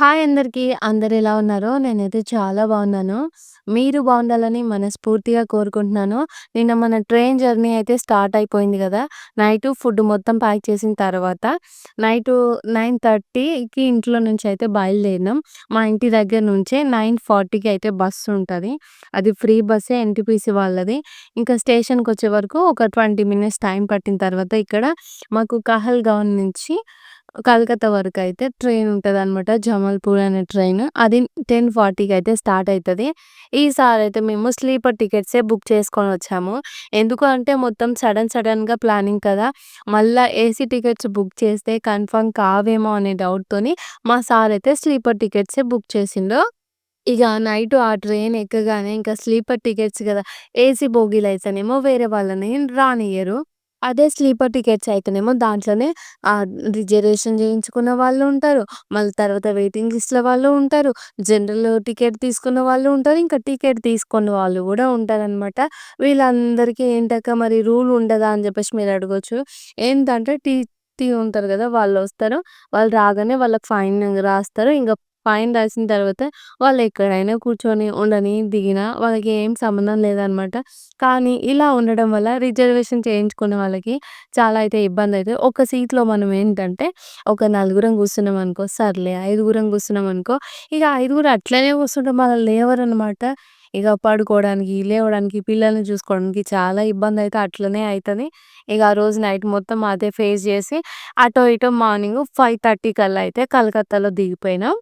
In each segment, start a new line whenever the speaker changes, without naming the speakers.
Hi అందరికీ. అందరు ఎలా ఉన్నారో? నేనైతే చాలా బాగున్నాను. మీరు బాగుండాలని మనస్ఫూర్తిగా కోరుకుంటున్నాను. నిన్న మన ట్రైన్ జర్నీ అయితే స్టార్ట్ అయిపోయింది కదా నైట్ ఫుడ్ మొత్తం ప్యాక్ చేసిన తర్వాత నైట్ నైన్ థర్టీకి ఇంట్లో నుంచి అయితే బయలుదేరినాం. మా ఇంటి దగ్గర నుంచే 9:40కి అయితే బస్సు ఉంటుంది అది ఫ్రీ బస్సే ఎన్‌టీపీసీ వాళ్ళది. ఇంకా స్టేషన్కి వచ్చే వరకు ఒక 20 మినిట్స్ టైం పట్టిన తర్వాత ఇక్కడ మాకు కహల్గావ్ నుంచి కలకత్తా అయితే ట్రైన్ ఉంటుంది అనమాట జమల్పూర్ అనే ట్రైన్. అది 10:40కి అయితే స్టార్ట్ అవుతుంది ఈసారి అయితే మేము స్లీపర్ టికెట్సే బుక్ చేసుకొని వచ్చాము. ఎందుకు అంటే మొత్తం సడన్ సడన్‌గా ప్లానింగ్ కదా! మళ్ళా ఏసీ టికెట్స్ బుక్ చేస్తే కన్ఫర్మ్ కావేమో అనే డౌట్‌తోని మా సార్ అయితే స్లీపర్ టికెట్సే బుక్ చేసిండు. ఇక నైట్ ఆ ట్రైన్ ఎక్కగానే ఇంకా స్లీపర్ టికెట్స్ కదా ఏసీ బోగీలయితేనేమో వేరే వాళ్ళని రానియ్యరు. అదే స్లీపర్ టికెట్స్ అయితేనేమో దాంట్లోనే రిజర్వేషన్ చేయించుకున్న వాళ్ళు ఉంటారు. మళ్ళీ తర్వాత వెయిటింగ్ లిస్ట్‌లో వాళ్ళు ఉంటారు. జనరల్ టికెట్ తీసుకున్న వాళ్ళు ఉంటారు. ఇంకా టికెట్ తీసుకోని వాళ్ళు గూడా ఉంటారనమాట. వీళ్ళందరికీ ఏంటక్క మరి రూల్ ఉండదా? అని చెప్పేసి మీరు అడగొచ్చు. ఏంటంటే టీటీ ఉంటారు గదా! వాళ్ళొస్తారు. వాళ్ళు రాగానే వాళ్ళకి ఫైన్ రాస్తారు. ఇంకా ఫైన్ రాసిన తర్వాత వాళ్ళు ఎక్కడైనా కూర్చొని ఉండని, దిగినా వాళ్ళకి ఏం సంబంధం లేదనమాట. కానీ ఇలా ఉండడం వల్ల రిజర్వేషన్ చేయించుకున్న వాళ్ళకి చాలా అయితే ఇబ్బంది అవుతుంది ఒక సీట్‌లో మనం ఏంటంటే ఒక నలుగురం కూర్చున్నాం అనుకో సర్లే ఐదుగురం కూర్చున్నాం అనుకో ఇక ఐదుగురు అట్లనే కూర్చుంటాం. మళ్ళా లేవరనమాట. ఇక పడుకోవడానికి, లేవడానికి, పిల్లల్ని చూసుకోవడానికి చాలా ఇబ్బంది అయితే అట్లనే అవుతుంది ఇక ఆ రోజు నైట్ మొత్తం అదే ఫేస్ చేసి అటో ఇటో మార్నింగ్ 5:30 కల్లా అయితే కలకత్తాలో దిగిపోయినాం.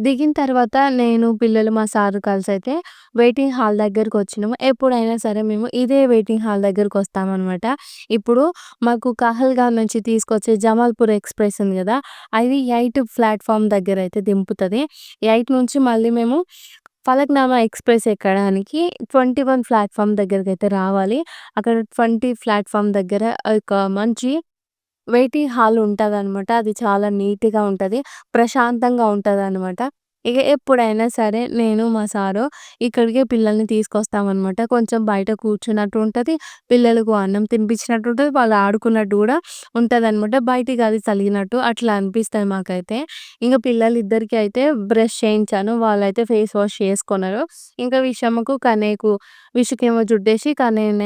దిగిన తర్వాత నేను, పిల్లలు, మా సారు అయితే వెయిటింగ్ హాల్ దగ్గరకు వచ్చినాము. ఎప్పుడైనా సరే మేము ఇదే వెయిటింగ్ హాల్ దగ్గరకు వస్తామన్నమాట. ఇప్పుడు మాకు కహల్గాన్ నుంచి తీసుకొచ్చే జమాల్పూర్ ఎక్స్‌ప్రెస్ ఉంది కదా అది ఎయిట్ ప్లాట్ఫామ్ దగ్గర అయితే దింపుతుంది. ఎయిట్ నుంచి మళ్ళీ మేము ఫలక్నామా ఎక్స్‌ప్రెస్ ఎక్కడానికి 21 ప్లాట్‌ఫార్మ్ దగ్గరకైతే రావాలి. అక్కడ ట్వంటీ ప్లాట్ఫామ్ దగ్గర ఒక మంచి వెయిటింగ్ హాల్ ఉంటదనమాట. అది చాలా నీట్‌గా ఉంటుంది ప్రశాంతంగా ఉంటుందన్నమాట ఇక ఎప్పుడైనా సరే నేను, మా సారు ఇక్కడికే పిల్లల్ని తీసుకొస్తామనమాట. కొంచెం బయట కూర్చున్నట్టు ఉంటుంది పిల్లలకు అన్నం తినిపించినట్టు ఉంటుంది వాళ్ళు ఆడుకున్నట్టు కూడా ఉంటుంది అన్నమాట బయటికి అది తగిలినట్టు అట్లా అనిపిస్తుంది మాకైతే. ఇంకా పిల్లలు ఇద్దరికి అయితే బ్రష్ చేయించాను. వాళ్ళైతే ఫేస్ వాష్ చేసుకున్నారు. ఇంకా విషమ్మకు, కన్నయ్యకు విషుకేమో జుట్టేసి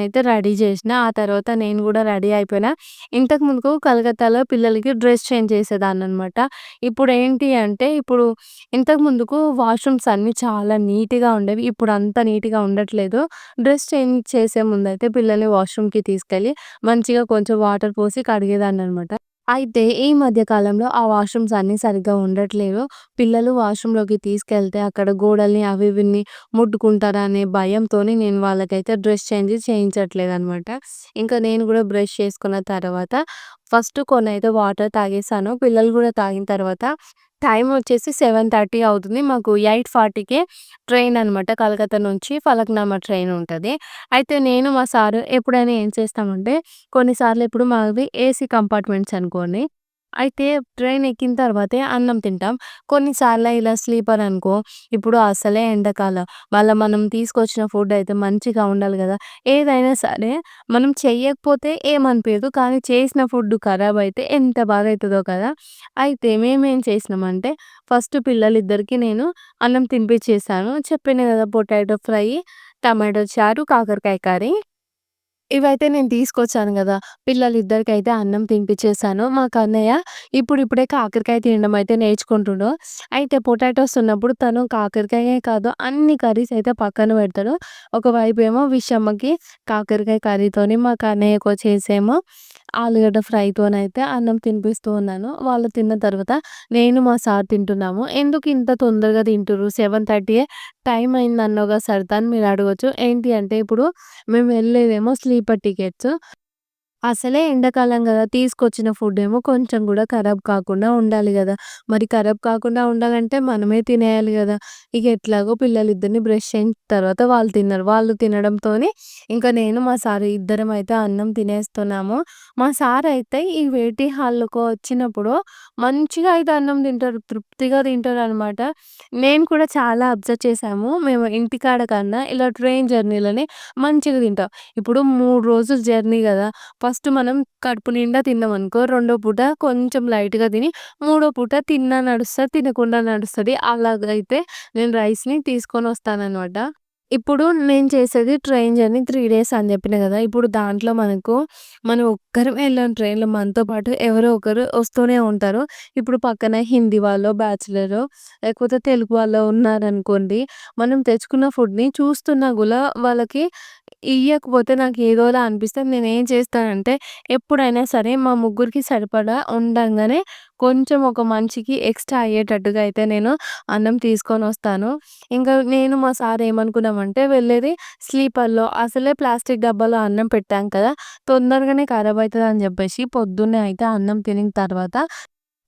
అయితే రెడీ చేసిన. ఆ తర్వాత నేను కూడా రెడీ అయిపోయినా. ఇంతకు ముందుకు కలకత్తాలో పిల్లలకి డ్రెస్ చేంజ్ చేసేదాన్ని అనమాట ఇప్పుడు ఏంటి అంటే ఇప్పుడు ఇంతకు ముందుకు వాష్‌రూమ్స్ అన్నీ చాలా నీట్‌గా ఉండేవి. ఇప్పుడు అంత నీట్‌గా ఉండట్లేదు. డ్రెస్ చేంజ్ చేసే ముందైతే పిల్లల్ని వాష్‌రూమ్‌కి తీసుకెళ్ళి మంచిగా కొంచెం వాటర్ పోసి కడిగేదాన్ని అనమాట అయితే ఈ మధ్య కాలంలో ఆ వాష్‌రూమ్స్ అన్నీ సరిగ్గా ఉండట్లేవు. పిల్లలు వాష్‌రూమ్‌లోకి తీసుకెళ్తే అక్కడ గోడల్ని అవి ఇవిని ముట్టుకుంటారనే భయంతోని నేను వాళ్ళకైతే డ్రెస్ చేంజ్ చేయించట్లేదు అనమాట ఇంకా నేను కూడా బ్రష్ చేసుకున్న తర్వాత ఫస్ట్ కొన్నైతే వాటర్ తాగేసాను. పిల్లలు కూడా తాగిన తర్వాత టైం వచ్చేసి 7:30 అవుతుంది. మాకు 8:40కే ట్రైన్ అనమాట. కలకత్తా నుంచి ఫలక్నామా ట్రైన్ ఉంటుంది అయితే నేను, మా సారు ఎప్పుడైనా ఏం చేస్తామంటే కొన్నిసార్లు ఇప్పుడు మావి ఏసీ కంపార్ట్మెంట్స్ అనుకోండి. అయితే ట్రైన్ ఎక్కిన తర్వాతే అన్నం తింటాం. కొన్నిసార్లు ఇలా స్లీపర్ అనుకో, ఇప్పుడు అసలే ఎండాకాలం. మళ్ళీ మనం తీసుకొచ్చిన ఫుడ్ అయితే మంచిగా ఉండాలి కదా ఏదైనా సరే మనం చెయ్యకపోతే ఏమనిపించదు కానీ చేసిన ఫుడ్ ఖరాబ్ అయితే ఎంత బాధ అవుతుందో కదా! అయితే మేమేం చేసినామంటే ఫస్ట్ పిల్లలిద్దరికీ నేను అన్నం తినిపించేసాను. చెప్పాను కదా పొటాటో ఫ్రై, టమాటో చారు, కాకరకాయ కర్రీ. ఇవైతే నేను తీసుకొచ్చాను కదా పిల్లలు ఇద్దరికైతే అన్నం తినిపించేసాను. మా కన్నయ్య ఇప్పుడిప్పుడే కాకరకాయ తినడం అయితే నేర్చుకుంటుండో అయితే పొటాటోస్ ఉన్నప్పుడు తను కాకరకాయే కాదు అన్ని కర్రీస్ అయితే పక్కన పెడతాడు. ఒకవైపేమో విషమ్మకి కాకరకాయ కర్రీతోని, మా కన్నయ్యకొచ్చేసేమో ఆలుగడ్డ ఫ్రైతోనైతే అన్నం తినిపిస్తూ ఉన్నాను. వాళ్ళు తిన్న తర్వాత నేను, మా సార్ తింటున్నాము. ఎందుకు ఇంత తొందరగా తింటారు సెవెన్ థర్టీయే టైం అయింది అన్నోగా సరిత మీరు అడగొచ్చు. ఏంటి అంటే ఇప్పుడు మేము వెళ్ళేదేమో స్లీపర్ టికెట్స్. అసలే ఎండాకాలం కదా తీసుకొచ్చిన ఫుడ్ ఏమో కొంచెం కూడా ఖరాబ్ కాకుండా ఉండాలి కదా మరి ఖరాబ్ కాకుండా ఉండాలంటే మనమే తినేయాలి కదా ఇక ఎట్లాగో పిల్లలిద్దరిని బ్రష్ అయిన తర్వాత వాళ్ళు తిన్నారు. వాళ్ళు తినడంతో ఇంకా నేను, మా సార్ ఇద్దరం అయితే అన్నం తినేస్తున్నాము. మా సార్ అయితే ఈ వేటి హాల్లోకి వచ్చినప్పుడు మంచిగా అయితే అన్నం తింటారు. తృప్తిగా తింటారు అనమాట నేను కూడా చాలా అబ్జర్వ్ చేశాము. మేము ఇంటికాడ కన్నా ఇలా ట్రైన్ జర్నీలోనే మంచిగా తింటాం. ఇప్పుడు మూడు రోజులు జర్నీ గదా! ఫస్ట్ మనం కడుపు నిండా తిన్నామనుకో, రెండో పూట కొంచెం లైట్‌గా తిని, మూడో పూట తిన్నా నడుస్తుంది తినకుండా నడుస్తుంది. అలాగైతే నేను రైస్‌ని తీసుకొని వస్తానన్నమాట. ఇప్పుడు నేను చేసేది ట్రైన్ జర్నీ త్రీ డేస్ అని చెప్పిన కదా! ఇప్పుడు దాంట్లో మనకు మనం ఒక్కరం వెళ్ళాం ట్రైన్‌లో మనతో పాటు ఎవరో ఒకరు వస్తూనే ఉంటారు. ఇప్పుడు పక్కన హిందీ వాళ్ళు బ్యాచులర్ లేకపోతే తెలుగు వాళ్ళు ఉన్నారనుకోండి. మనం తెచ్చుకున్న ఫుడ్‌ని చూస్తున్నా కూడా వాళ్ళకి ఇవ్వకపోతే నాకు ఏదోలా అనిపిస్తే నేను ఏం చేస్తానంటే ఎప్పుడైనా సరే మా ముగ్గురికి సరిపడా ఉండగానే కొంచెం ఒక మనిషికి ఎక్స్‌ట్రా అయ్యేటట్టుగా అయితే నేను అన్నం తీసుకొని వస్తాను ఇంకా నేను మా సార్ అంటే వెళ్ళేది స్లీపర్‌లో అసలే ప్లాస్టిక్ డబ్బాలో అన్నం పెట్టాం కదా! తొందరగానే ఖరాబ్ అవుతుంది అని చెప్పేసి పొద్దున్నే అయితే అన్నం తినిన తర్వాత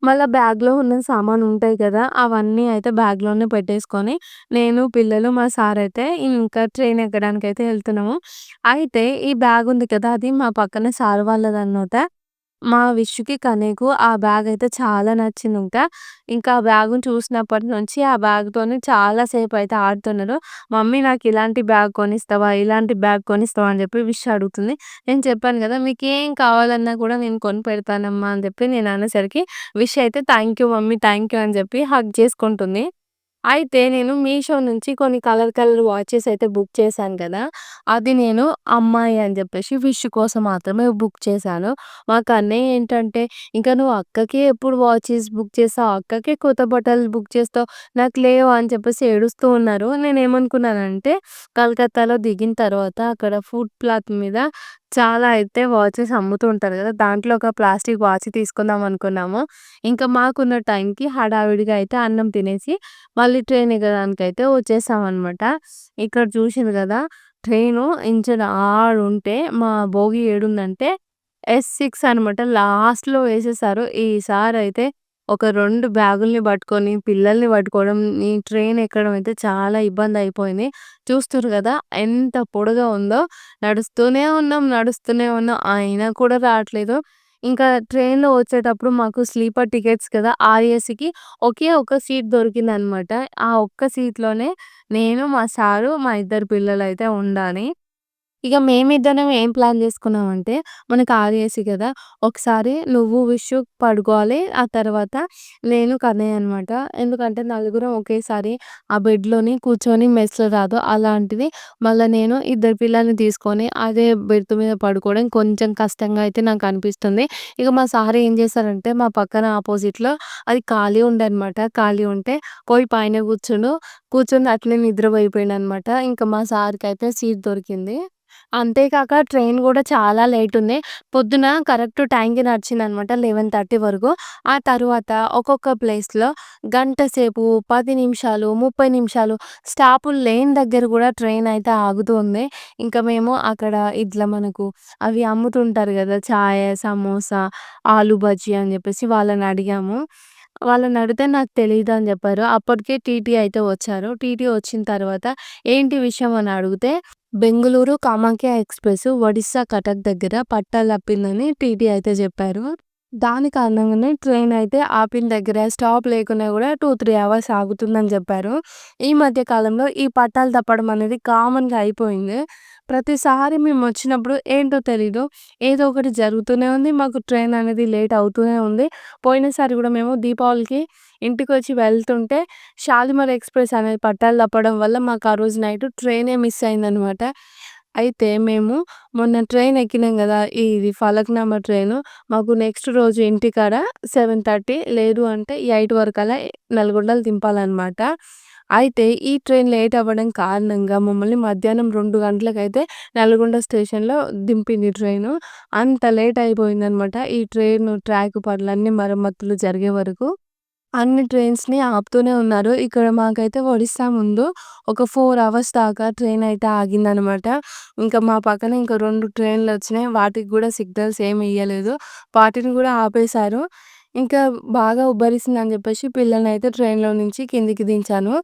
మళ్ళీ బ్యాగ్‌లో ఉన్న సామాన్ ఉంటాయి కదా! అవన్నీ అయితే బ్యాగ్‌లోనే పెట్టేసుకొని నేను, పిల్లలు, మా సార్ అయితే ఇంకా ట్రైన్ ఎక్కడానికి అయితే వెళ్తున్నాము. అయితే ఈ బ్యాగ్ ఉంది కదా! అది మా పక్కన సార్ వాళ్ళదనమాట. మా విష్‌కి, కనేకు ఆ బ్యాగ్ అయితే చాలా నచ్చిందింక. ఇంకా ఆ బ్యాగ్‌ని చూసినప్పటి నుంచి ఆ బ్యాగ్‌తోని చాలా సేపయితే ఆడుతున్నారు. మమ్మీ నాకు ఇలాంటి బ్యాగ్ కొనిస్తావా? ఇలాంటి బ్యాగ్ కొనిస్తావా? అని చెప్పి విష్ అడుగుతుంది. నేను చెప్పాను కదా! మీకేం కావాలన్నా కూడా నేను కొనిపెడతానమ్మా అని చెప్పి నేను అనేసరికి విష్ అయితే thank you mummy, thank you అని చెప్పి హగ్ చేసుకుంటుంది. అయితే నేను మీషో నుంచి కొన్ని కలర్ కలర్ వాచెస్ అయితే బుక్ చేశాను కదా! అది నేను అమ్మాయి అని చెప్పేసి విష్ కోసం మాత్రమే బుక్ చేశాను. మా కన్నయ్య ఏంటంటే, "ఇంకా నువ్వు అక్కకే ఎప్పుడు వాచెస్ బుక్ చేస్తావు, అక్కకే కొత్త బట్టలు బుక్ చేస్తావు, నాకు లేవు" అని చెప్పేసి ఏడుస్తూ ఉన్నారు. నేను ఏమనుకున్నానంటే కలకత్తాలో దిగిన తర్వాత అక్కడ ఫుడ్ ప్లాత్ మీద చాలా అయితే వాచెస్ అమ్ముతూ ఉంటారు కదా! దాంట్లో ఒక ప్లాస్టిక్ వాచ్ తీసుకుందాం అనుకున్నాము. ఇంకా మాకున్న టైంకి హడావిడిగా అయితే అన్నం తినేసి మళ్ళీ ట్రైన్ ఎక్కడానికైతే వచ్చేసామనమాట. ఇక్కడ చూషిర్రు కదా! ట్రైను ఇంచన ఆడుంటే మా బోగీ ఏడుందంటే ఎస్ సిక్స్ అనమాట. లాస్ట్‌లో వేసేసారు. ఈసారైతే ఒక రెండు బ్యాగుల్ని పట్టుకొని, పిల్లల్ని పట్టుకోవడం, ఈ ట్రైన్ ఎక్కడం అయితే చాలా ఇబ్బంది అయిపోయింది చూస్తుర్రు కదా! ఎంత పొడుగా ఉందో. నడుస్తూనే ఉన్నాం, నడుస్తూనే ఉన్నాం. అయినా కూడా రావట్లేదు. ఇంకా ట్రైన్‌లో వచ్చేటప్పుడు మాకు స్లీపర్ టికెట్స్ కదా! ఆర్‌ఏసీకి ఒకే ఒక సీట్ దొరికింది అనమాట ఆ ఒక్క సీట్‌లోనే నేను, మా సారు, మా ఇద్దరు పిల్లలైతే ఉండాలి. ఇక మేమిద్దరం ఏం ప్లాన్ చేసుకున్నామంటే, మనకు ఆర్‌ఏసీ కదా! ఒకసారి నువ్వు, విషు పడుకోవాలి. ఆ తర్వాత నేను, కన్నయ్య అనమాట. ఎందుకంటే నలుగురం ఒకేసారి ఆ బెడ్‌లోని కూర్చొని మెస్‌లో రాదు. అలాంటిది మళ్ళీ నేను ఇద్దరు పిల్లల్ని తీసుకొని అదే బెర్త్ మీద పడుకోవడం కొంచెం కష్టంగా అయితే నాకు అనిపిస్తుంది. ఇక మా సార్ ఏం చేశారంటే మా పక్కన ఆపోజిట్‌లో అది ఖాళీ ఉండే అనమాట. ఖాళీ ఉంటే పోయి పైన కూర్చుండు. కూర్చుని అట్లే నిద్రపోయిపోయిండనమాట. ఇంకా మా సార్కి అయితే సీట్ దొరికింది. అంతేకాక ట్రైన్ కూడా చాలా లేట్ ఉంది. పొద్దున కరెక్ట్ టైంకి నడిచిందనమాట 11:30 వరకు. ఆ తర్వాత ఒక్కొక్క ప్లేస్‌లో గంట సేపు, పది నిమిషాలు, 30 నిమిషాలు స్టాపులు లేని దగ్గర కూడా ట్రైన్ అయితే ఆగుతూ ఉంది. ఇంకా మేము అక్కడ ఇట్లా మనకు అవి అమ్ముతుంటారు కదా! చాయ్, సమోసా, ఆలు బజ్జీ అని చెప్పేసి వాళ్ళని అడిగాము. వాళ్ళని అడిగితే నాకు తెలియదు అని చెప్పారు. అప్పటికే టీటీ అయితే వచ్చారు. టీటీ వచ్చిన తర్వాత ఏంటి విషయం అని అడిగితే, బెంగుళూరు కామాఖ్య ఎక్స్‌ప్రెస్ ఒడిస్సా కటక్ దగ్గర పట్టాలు తప్పిందని టీటీ అయితే చెప్పారు. దాని కారణంగానే ట్రైన్ అయితే ఆపిన దగ్గర స్టాప్ లేకున్నా కూడా 2, 3 అవర్స్ ఆగుతుందని చెప్పారు. ఈ మధ్య కాలంలో ఈ పట్టాలు తప్పడం అనేది కామన్‌గా అయిపోయింది. ప్రతిసారి మేము వచ్చినప్పుడు ఏంటో తెలీదు. ఏదో ఒకటి జరుగుతూనే ఉంది. మాకు ట్రైన్ అనేది లేట్ అవుతూనే ఉంది. పోయినసారి కూడా మేము దీపావళికి ఇంటికి వచ్చి వెళ్తుంటే షాలిమర్ ఎక్స్‌ప్రెస్ అనేది పట్టాలు తప్పడం వల్ల మాకు ఆ రోజు నైట్ ట్రైనే మిస్ అయిందనమాట. అయితే మేము మొన్న ట్రైన్ ఎక్కినాం కదా! ఇది ఫలక్నామా ట్రైను. మాకు నెక్స్ట్ రోజు ఇంటికాడ 7:30 లేదు అంటే ఎయిట్ వరకు అలా నల్గొండలు దింపాలన్నమాట అయితే ఈ ట్రైన్ లేట్ అవ్వడం కారణంగా మమ్మల్ని మధ్యాహ్నం రెండు గంటలకైతే నల్గొండ స్టేషన్‌లో దింపింది ట్రైను. అంత లేట్ అయిపోయిందనమాట. ఈ ట్రైన్ ట్రాక్ పనులన్నీ మరమ్మతులు జరిగే వరకు. అన్ని ట్రైన్స్‌ని ఆపుతూనే ఉన్నారు. ఇక్కడ మాకైతే ఒడిస్సా ముందు ఒక ఫోర్ అవర్స్ దాకా ట్రైన్ అయితే ఆగిందనమాట. ఇంకా మా పక్కన ఇంకా రెండు ట్రైన్లు వచ్చినాయి వాటికి కూడా సిగ్నల్స్ ఏమి ఇవ్వలేదు వాటిని కూడా ఆపేశారు. ఇంకా బాగా ఉబ్బరిస్తుందని చెప్పేసి పిల్లలనైతే ట్రైన్‌లో నుంచి కిందికి దించాను.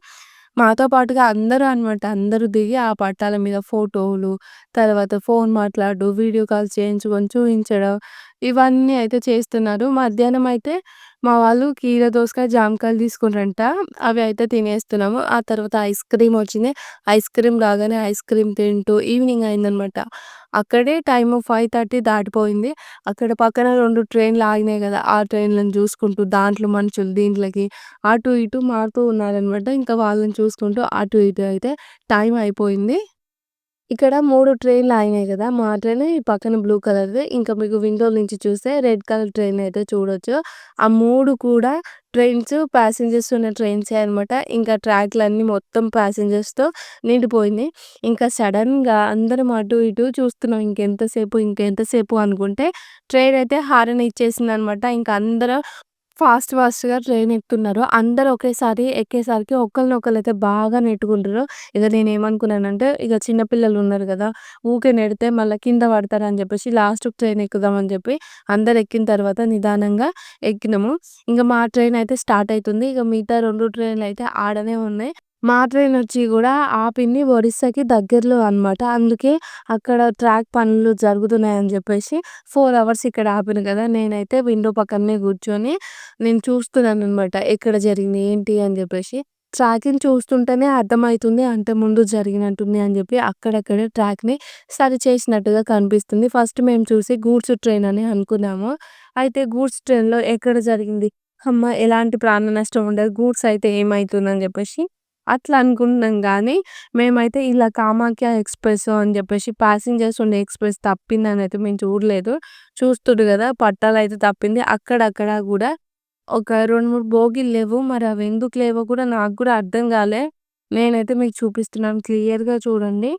మాతో పాటుగా అందరూ అనమాట. అందరూ దిగి ఆ పట్టాల మీద ఫోటోలు, తర్వాత ఫోన్ మాట్లాడు వీడియో కాల్స్ చేయించుకొని చూపించడం ఇవన్నీ అయితే చేస్తున్నారు. మధ్యాహ్నం అయితే మా వాళ్ళు కీర దోసకాయ, జామకాయలు తీసుకుర్రంట. అవి అయితే తినేస్తున్నాము. ఆ తర్వాత ఐస్ క్రీమ్ వచ్చింది. ఐస్ క్రీమ్ రాగానే ఐస్ క్రీమ్ తింటూ ఈవినింగ్ అయిందనమాట. అక్కడే టైము 5:30 దాటిపోయింది. అక్కడ పక్కన 2 ట్రైన్‌లు ఆగినాయి కదా ఆ ట్రైన్‌లను చూసుకుంటూ దాంట్లో మనుషులు దీంట్లోకి అటు ఇటు మారుతూ ఉన్నారనమాట. ఇంకా వాళ్ళని చూసుకుంటూ అటు ఇటు అయితే టైం అయిపోయింది. ఇక్కడ మూడు ట్రైన్‌లు ఆగినాయి కదా మా ట్రైన్ ఈ పక్కన బ్లూ కలర్‌ది. ఇంకా మీకు విండో నుంచి చూస్తే రెడ్ కలర్ ట్రైన్ అయితే చూడొచ్చు. ఆ మూడు కూడా ట్రైన్స్ ప్యాసింజర్స్ ఉన్న ట్రైన్సే అనమాట. ఇంకా ట్రాక్‌లన్నీ మొత్తం ప్యాసింజర్స్‌తో నిండిపోయింది. ఇంకా సడన్గా అందరం అటు ఇటు చూస్తున్నాం. ఇంకెంతసేపు, ఇంకెంతసేపు అనుకుంటే ట్రైన్ అయితే హారన్ ఇచ్చేసింది అనమాట ఇంకా అందరం ఫాస్ట్ ఫాస్ట్‌గా ట్రైన్ ఎక్కుతున్నారు. అందరూ ఒకేసారి ఎక్కేసరికి ఒకళ్ళనొకళ్ళైతే బాగా నెట్టుకుంటుర్రు. ఇక నేనేమనుకున్నానంటే ఇగ చిన్న చిన్నపిల్లలు ఉన్నారు కదా ఊకే నెడితే మళ్ళా కింద పడతారని చెప్పేసి లాస్ట్ ట్రైన్ ఎక్కుదాం అని చెప్పి అందరు ఎక్కిన తర్వాత నిదానంగా ఎక్కినాము. ఇంకా మా ట్రైన్ అయితే స్టార్ట్ అయితుంది. ఇక మిగతా 2 ట్రైన్‌లు అయితే ఆడనే ఉన్నాయి. మా ట్రైన్ వచ్చి కూడా ఆపింది ఒరిస్సాకి దగ్గరలో అనమాట. అందుకే అక్కడ ట్రాక్ పనులు జరుగుతున్నాయని చెప్పేసి ఫోర్ అవర్స్ ఇక్కడ ఆపిన కదా నేనైతే విండో పక్కనే కూర్చొని నేను చూస్తున్నాను అనమాట ఎక్కడ జరిగింది, ఏంటి అని చెప్పేసి ట్రాక్‌ని చూస్తుంటేనే అర్థమవుతుంది అంటే ముందు జరిగినట్టుంది అని చెప్పి అక్కడక్కడే ట్రాక్‌ని సరి చేసినట్టుగా కనిపిస్తుంది. ఫస్ట్ మేము చూసి గూడ్స్ ట్రైన్ అని అనుకున్నాము. అయితే గూడ్స్ ట్రైన్‌లో ఎక్కడ జరిగింది? అమ్మ ఎలాంటి ప్రాణ నష్టం ఉండదు. గూడ్స్ అయితే ఏమవుతుందని చెప్పేసి అట్లా అనుకుంటున్నాం కానీ మేమైతే ఇలా కామాఖ్య ఎక్స్‌ప్రెస్ అని చెప్పేసి ప్యాసింజర్స్ ఉండే ఎక్స్‌ప్రెస్ తప్పిందనైతే మేము చూడలేదు. చూస్తుండ్రు కదా పట్టాలు అయితే తప్పింది. అక్కడక్కడ కూడా ఒక 2, 3 బోగీలు లేవు మరి అవి ఎందుకు లేవో కూడా నాకు కూడా అర్థం కాలే నేనైతే మీకు చూపిస్తున్నాను క్లియర్‌గా చూడండి.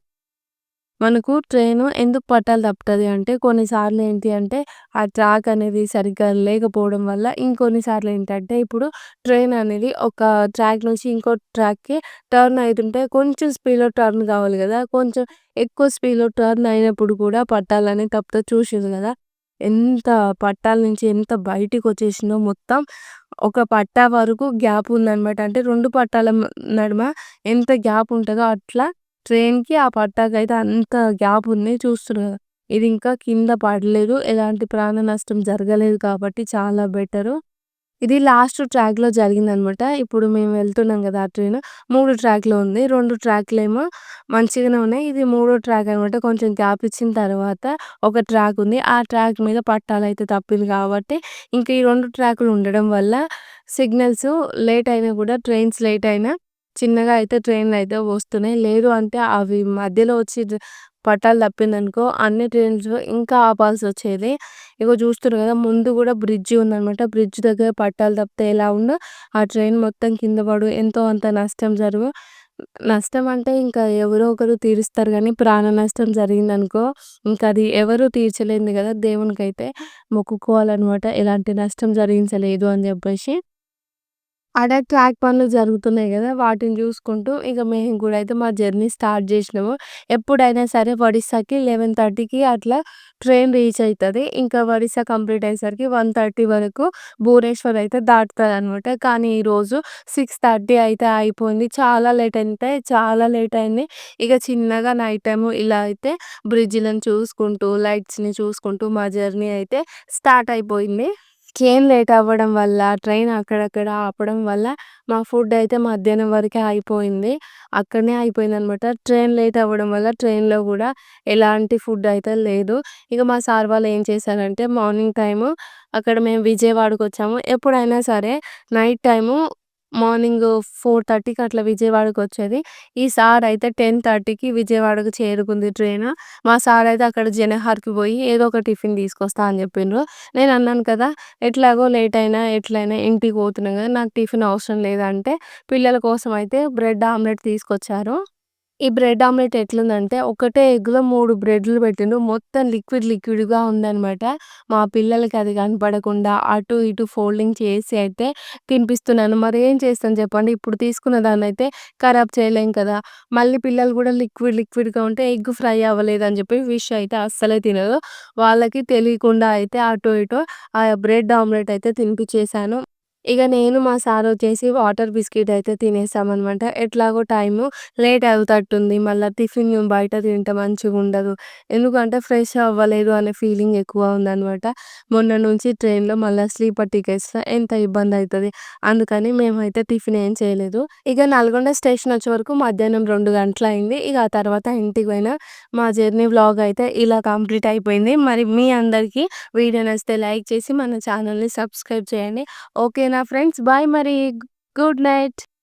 మనకు ట్రైను ఎందుకు పట్టాలు తప్పుతుంది అంటే కొన్నిసార్లు ఏంటి అంటే ఆ ట్రాక్ అనేది సరిగ్గా లేకపోవడం వల్ల ఇంకొన్నిసార్లు ఏంటంటే ఇప్పుడు ట్రైన్ అనేది ఒక ట్రాక్ నుంచి ఇంకో ట్రాక్‌కి టర్న్ అయితుంటే కొంచెం స్పీడ్‌లో టర్న్ కావాలి కదా కొంచెం ఎక్కువ స్పీడ్‌లో టర్న్ అయినప్పుడు కూడా పట్టాలు అనేది తప్పుతుంది చూసిర్రు కదా ఎంత పట్టాల నుంచి ఎంత బయటికి వచ్చేసిందో మొత్తం ఒక పట్టా వరకు గ్యాప్ ఉందనమాట. అంటే రెండు పట్టాల నడుమ ఎంత గ్యాప్ ఉంటుందో అట్లా ట్రైన్‌కి ఆ పట్టాకైతే అంత గ్యాప్ ఉంది. చూస్తున్నారు ఇది ఇంకా కింద పడలేదు. ఎలాంటి ప్రాణ నష్టం జరగలేదు కాబట్టి చాలా బెటరు. ఇది లాస్ట్ ట్రాక్‌లో జరిగిందనమాట. ఇప్పుడు మేము వెళ్తున్నాం కదా ఆ ట్రైన్ మూడు ట్రాక్‌లో ఉంది. రెండు ట్రాక్లు ఏమో మంచిగానే ఉన్నాయి. ఇది మూడో ట్రాక్ అనమాట. కొంచెం గ్యాప్ ఇచ్చిన తర్వాత ఒక ట్రాక్ ఉంది. ఆ ట్రాక్ మీద పట్టాలయితే తప్పింది కాబట్టి ఇంకా ఈ రెండు ట్రాక్లు ఉండడం వల్ల సిగ్నల్స్ లేట్ అయినా కూడా ట్రైన్స్ లేట్ అయినా చిన్నగా అయితే ట్రైన్లు అయితే వస్తున్నాయి. లేదు అంటే అవి మధ్యలో వచ్చి పట్టాలు తప్పిందనుకో అన్ని ట్రైన్స్ ఇంకా ఆపాల్సి వచ్చేది ఇగో చూస్తున్నారు కదా ముందు కూడా బ్రిడ్జి ఉందనమాట. బ్రిడ్జ్ దగ్గర పట్టాలు తప్పితే ఎలా ఉందో ఆ ట్రైన్ మొత్తం కింద పడు. ఎంతో అంత నష్టం జరుగు. నష్టం అంటే ఇంకా ఎవరో ఒకరు తీరుస్తారు కానీ ప్రాణ నష్టం జరిగిందనుకో ఇంకా అది ఎవరు తీర్చలేనిది కదా దేవునికైతే మొక్కుకోవాలన్నమాట. ఎలాంటి నష్టం జరిగించలేదు అని చెప్పేసి. ఆడ ట్రాక్ పనులు జరుగుతున్నాయి కదా వాటిని చూసుకుంటూ ఇక మేము కూడా అయితే మా జర్నీ స్టార్ట్ చేసినాము ఎప్పుడైనా సరే ఒడిస్సాకి 11:30కి అట్లా ట్రైన్ రీచ్ అవుతుంది ఇంకా ఒడిస్సా కంప్లీట్ అయ్యేసరికి 1:30 వరకు భువనేశ్వర్ అయితే దాటుతదనమాట. కానీ ఈరోజు 6:30 అయితే అయిపోయింది. చాలా లేట్ అయితే చాలా లేట్ అయింది. ఇక చిన్నగా నైట్ టైము ఇలా అయితే బ్రిడ్జ్‌లను చూసుకుంటూ, లైట్స్‌ని చూసుకుంటూ మా జర్నీ అయితే స్టార్ట్ అయిపోయింది. ట్రైన్ లేట్ అవ్వడం వల్ల, ట్రైన్ అక్కడక్కడ ఆపడం వల్ల మా ఫుడ్ అయితే మధ్యాహ్నం వరకే అయిపోయింది. అక్కడనే అయిపోయిందనమాట. ట్రైన్ లేట్ అవ్వడం వల్ల ట్రైన్‌లో కూడా ఎలాంటి ఫుడ్ అయితే లేదు. ఇక మా సార్ వాళ్ళు ఏం చేశారంటే మార్నింగ్ టైము అక్కడ మేము విజయవాడకొచ్చాము. ఎప్పుడైనా సరే నైట్ టైము మార్నింగ్ ఫోర్ థర్టీకి అట్లా విజయవాడకొచ్చేది. ఈ సార్ అయితే 10:30కి విజయవాడకు చేరుకుంది ట్రైన్ మా సార్ అయితే అక్కడ జనహార్‌కి పోయి ఏదో ఒక టిఫిన్ తీసుకొస్తా అని చెప్పిండ్రు నేను అన్నాను కదా! ఎట్లాగో లేట్ అయినా ఎట్లయినా ఇంటికి పోతున్నాం కదా నాకు టిఫిన్ అవసరం లేదంటే పిల్లల కోసం అయితే బ్రెడ్ ఆమ్లెట్ తీసుకొచ్చారు. ఈ బ్రెడ్ ఆమ్లెట్ ఎట్లుందంటే ఒకటే ఎగ్‌లో మూడు బ్రెడ్‌లు పెట్టిండ్రు. మొత్తం లిక్విడ్ లిక్విడ్‌గా ఉందనమాట. మా పిల్లలకి అది కనపడకుండా అటు ఇటు ఫోల్డింగ్ చేసి అయితే తినిపిస్తున్నాను. మరి ఏం చేస్తాను చెప్పండి. ఇప్పుడు తీసుకున్న దాన్ని అయితే ఖరాబ్ చేయలేం కదా! మళ్ళీ పిల్లలు కూడా లిక్విడ్ లిక్విడ్‌గా ఉంటే ఎగ్ ఫ్రై అవ్వలేదని చెప్పి ఫిష్ అయితే అస్సలే తినరు. వాళ్ళకి తెలియకుండా అయితే అటు ఇటు ఆ బ్రెడ్ ఆమ్లెట్ అయితే తినిపించేశాను ఇక నేను మా సార్ వచ్చేసి వాటర్ బిస్కెట్ అయితే తినేసామనమాట. ఎట్లాగో టైము లేట్ అవుతట్టుంది. మళ్ళీ టిఫిన్ బయట తింటే మంచిగా ఉండదు ఎందుకంటే ఫ్రెష్ అవ్వలేదు అనే ఫీలింగ్ ఎక్కువ ఉందనమాట. మొన్న నుంచి ట్రైన్‌లో మళ్ళీ స్లీపర్ టికెట్స్ ఎంత ఇబ్బంది అవుతుంది అందుకని మేమైతే టిఫిన్ ఏం చేయలేదు. ఇక నల్గొండ స్టేషన్ వచ్చే వరకు మధ్యాహ్నం 2 గంటలయింది. ఇగ ఆ తర్వాత ఇంటికి పోయినా. మా జర్నీ వ్లాగ్ అయితే ఇలా కంప్లీట్ అయిపోయింది. మరి మీ అందరికీ వీడియో నచ్చితే లైక్ చేసి మన ఛానల్‌ని సబ్స్క్రైబ్ చేయండి. ఓకేనా ఫ్రెండ్స్ బాయ్ మరి. Good night.